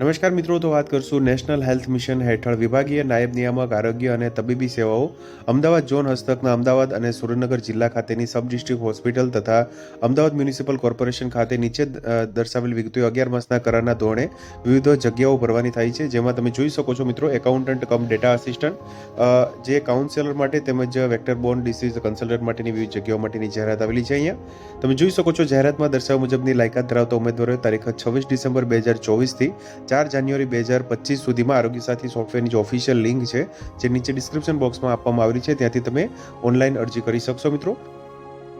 નમસ્કાર મિત્રો, તો વાત કરશું નેશનલ હેલ્થ મિશન હેઠળ વિભાગીય નાયબ નિયામક આરોગ્ય અને તબીબી સેવાઓ, અમદાવાદ ઝોન હસ્તકના અમદાવાદ અને સુરેન્દ્રનગર જિલ્લા ખાતેની સબ ડિસ્ટ્રિક્ટ હોસ્પિટલ તથા અમદાવાદ મ્યુનિસિપલ કોર્પોરેશન ખાતે નીચે દર્શાવેલ વિગતો અગિયાર માસના કરારના ધોરણે વિવિધ જગ્યાઓ ભરવાની થાય છે, જેમાં તમે જોઈ શકો છો મિત્રો એકાઉન્ટન્ટ કમ ડેટા આસિસ્ટન્ટ જે કાઉન્સેલર માટે તેમજ વેક્ટર બોર્ન ડિસીઝ કન્સલ્ટન્ટ માટેની વિવિધ જગ્યાઓ માટેની જાહેરાત આવેલી છે અહીંયા. તમે જોઈ શકો છો, જાહેરાતમાં દર્શાવ્યા મુજબની લાયકાત ધરાવતા ઉમેદવારોએ તારીખ છવ્વીસ ડિસેમ્બર બે હજાર ચોવીસથી ચાર જાન્યુઆરી બે હજાર પચીસ સુધીમાં આરોગ્ય સાથી સોફ્ટવેરની જે ઓફિશિયલ લિંક છે, જે નીચે ડિસ્ક્રિપ્શન બોક્સમાં આપવામાં આવેલી છે, ત્યાંથી તમે ઓનલાઈન અરજી કરી શકશો મિત્રો.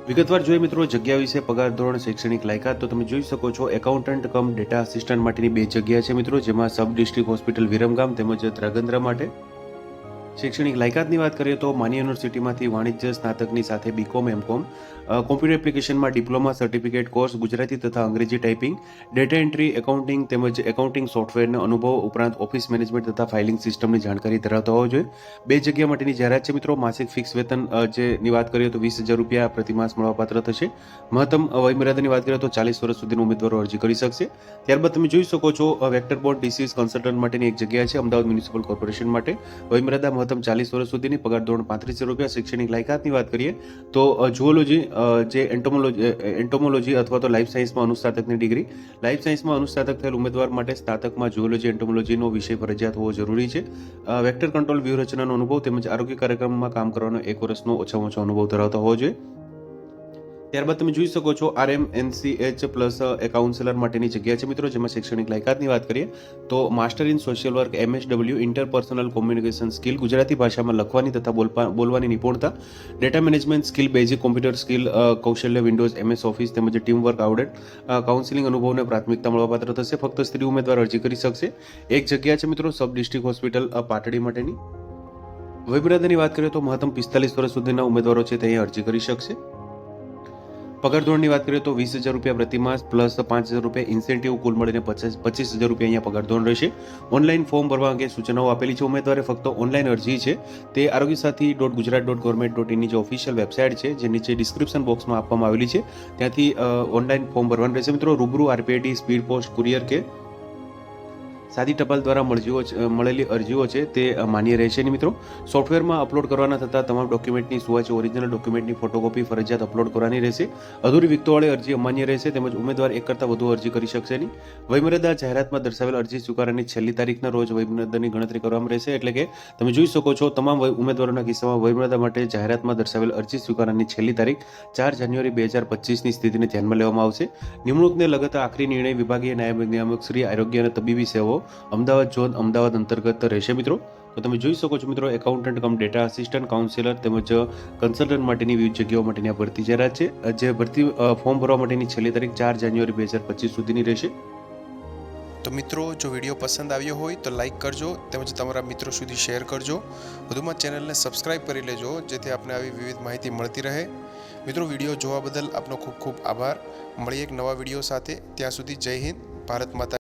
વિગતવાર જોઈએ મિત્રો, જગ્યા વિશે પગાર ધોરણ, શૈક્ષણિક લાયકાત, તો તમે જોઈ શકો છો એકાઉન્ટન્ટ કમ ડેટા આસિસ્ટન્ટ માટેની બે જગ્યા છે મિત્રો, જેમાં સબ ડિસ્ટ્રિક્ટ હોસ્પિટલ વિરમગામ તેમજ ધ્રાગંદ્રા માટે. શૈક્ષણિક લાયકાતની વાત કરીએ તો માન્ય યુનિવર્સિટીમાંથી વાણિજ્ય, સ્નાતકની સાથે બીકોમ એમકોમ કોમ્પ્યુટર એપ્લિકેશનમાં ડિપ્લોમા સર્ટિફિકેટ કોર્સ ગુજરાતી તથા અંગ્રેજી ટાઈપિંગ ડેટા એન્ટ્રી એકાઉન્ટિંગ તેમજ એકાઉન્ટિંગ સોફ્ટવેરનો અનુભવ ઉપરાંત ઓફિસ મેનેજમેન્ટ તથા ફાઇલિંગ સિસ્ટમની જાણકારી ધરાવતા હોવો જોઈએ. બે જગ્યા માટેની જાહેરાત છે મિત્રો. માસિક ફિક્સ વેતન જેની વાત કરીએ તો વીસ હજાર રૂપિયા પ્રતિમાસ મળવાપાત્ર થશે. મહત્તમ વયમર્યાદાની વાત કરીએ તો ચાલીસ વર્ષ સુધીના ઉમેદવારો અરજી કરી શકશે. ત્યારબાદ તમે જોઈ શકો છો વેક્ટર બોર્ડ ડિસીઝ કન્સલ્ટન્ટ માટેની એક જગ્યા છે, અમદાવાદ મ્યુનિસિપલ કોર્પોરેશન માટે. વયમર્યાદા મહત્તમ ચાલીસ વર્ષ સુધીની પગાર ધોરણ પાંત્રીસ રૂપિયા શૈક્ષણિક લાયકાતની વાત કરીએ, તો જુઓલોજી જે એન્ટોમોલોજી એન્ટોમોલોજી અથવા તો લાઈફ સાયન્સમાં અનુસ્નાતકની ડિગ્રી, લાઈફ સાયન્સમાં અનુસ્નાતક થયેલ ઉમેદવાર માટે સ્નાતકમાં જુઓલોજી, એન્ટોમોલોજીનો વિષય ફરજિયાત હોવો જરૂરી છે. વેક્ટર કંટ્રોલ વ્યૂહરચનાનો અનુભવ તેમજ આરોગ્ય કાર્યક્રમમાં કામ કરવાનો એક વર્ષનો ઓછામાં ઓછો અનુભવ ધરાવતો હોવો જોઈએ. ત્યારબાદ તમે જોઈ શકો છો R M NCH plus counsellor માટેની જગ્યા છે મિત્રો, જેમાં શૈક્ષણિક લાયકાતની વાત કરીએ, તો master in social work, MSW, interpersonal communication skill, Gujarati ભાષામાં લખવાની તથા બોલવાની નિપુણતા, data management skill, basic computer skill કૌશલ્ય, વિન્ડોઝ, એમએસ ઓફિસ તેમજ ટીમ વર્ક આવડેટ કાઉન્સિલિંગ અનુભવને પ્રાથમિકતા મળવાપાત્ર થશે. ફક્ત સ્ત્રી ઉમેદવાર અરજી કરી શકશે. એક જગ્યા છે મિત્રો, સબ ડિસ્ટ્રિક્ટ હોસ્પિટલ પાટડી માટેની. વયમર્યાદાની વાત કરીએ તો મહત્તમ પિસ્તાલીસ વર્ષ સુધીના ઉમેદવારો છે તે અરજી કરી શકશે. પગાર ધોરણની વાત કરીએ તો વીસ હજાર રૂપિયા પ્રતિ માસ પ્લસ પાંચ હજાર રૂપિયા ઇન્સેન્ટિવ કુલ મળીને પચાસ, પચીસ હજાર રૂપિયા અહીંયા પગાર ધોરણ રહેશે. ઓનલાઈન ફોર્મ ભરવા અંગે સૂચનાઓ આપેલી છે. ઉમેદવારે ફક્ત ઓનલાઈન અરજી છે. તે Arogya Sathi dot Gujarat dot government dot ઇનની જે ઓફિશિયલ વેબસાઇટ છે, જે નીચે ડિસ્ક્રિપ્શન બોક્સમાં આપવામાં આવેલી છે. ત્યાંથી ઓનલાઈન ફોર્મ ભરવાનું રહેશે. મિત્રો, રૂબરૂ આરપીઆઈટી સ્પીડ પોસ્ટ કુરિયર કે સાદી ટપાલ દ્વારા મળજીઓ મળેલી અરજીઓ છે તે માન્ય રહેશે નહીં મિત્રો. સોફ્ટવેરમાં અપલોડ કરવાના થતાં તમામ ડોક્યુમેન્ટની સુવાચી, ઓરિજિનલ ડોક્યુમેન્ટની ફોટોકોપી ફરજિયાત અપલોડ કરવાની રહેશે. અધૂરી વિગતોવાળી અરજી અમાન્ય રહેશે તેમજ ઉમેદવાર એક કરતાં વધુ અરજી કરી શકશે નહીં. વયમર્યાદા જાહેરાતમાં દર્શાવેલ અરજી સ્વીકારવાની છેલ્લી તારીખના રોજ વયમર્યાદાની ગણતરી કરવામાં રહેશે. એટલે કે તમે જોઈ શકો છો તમામ ઉમેદવારોના કિસ્સામાં વયમર્યાદા માટે જાહેરાતમાં દર્શાવેલ અરજી સ્વીકારવાની છેલ્લી તારીખ ચાર જાન્યુઆરી બે હજાર પચીસની સ્થિતિને ધ્યાનમાં લેવામાં આવશે. નિમણૂકને લગતા આખરી નિર્ણય વિભાગીય નાયબ નિયામક શ્રી આરોગ્ય અને તબીબી સેવાઓ અમદાવાદ ઝોન અમદાવાદ અંતર્ગત રહેશે મિત્રો. તો તમે જોઈ શકો છો મિત્રો accountant cum data assistant counsellor તેમજ કન્સલ્ટન્ટ માટેની વિવિધ જગ્યાઓ માટેની આ ભરતી જાહેરાત છે. જે ભરતી ફોર્મ ભરવા માટેની છેલ્લી તારીખ ચાર જાન્યુઆરી બે હજાર પચીસ સુધીની રહેશે. તો મિત્રો, જો વીડિયો પસંદ આવ્યો હોય તો લાઈક કરજો, તેમજ તમારા મિત્રો સુધી શેર કરજો. વધુમાં ચેનલને સબસ્ક્રાઇબ કરી લેજો, જેથી આપને આવી વિવિધ માહિતી મળતી રહે. મિત્રો, વીડિયો જોવા બદલ આપનો ખૂબ ખૂબ આભાર. મળીએ એક નવા વીડિયો સાથે. ત્યાં સુધી જય હિન્દ, ભારત માતા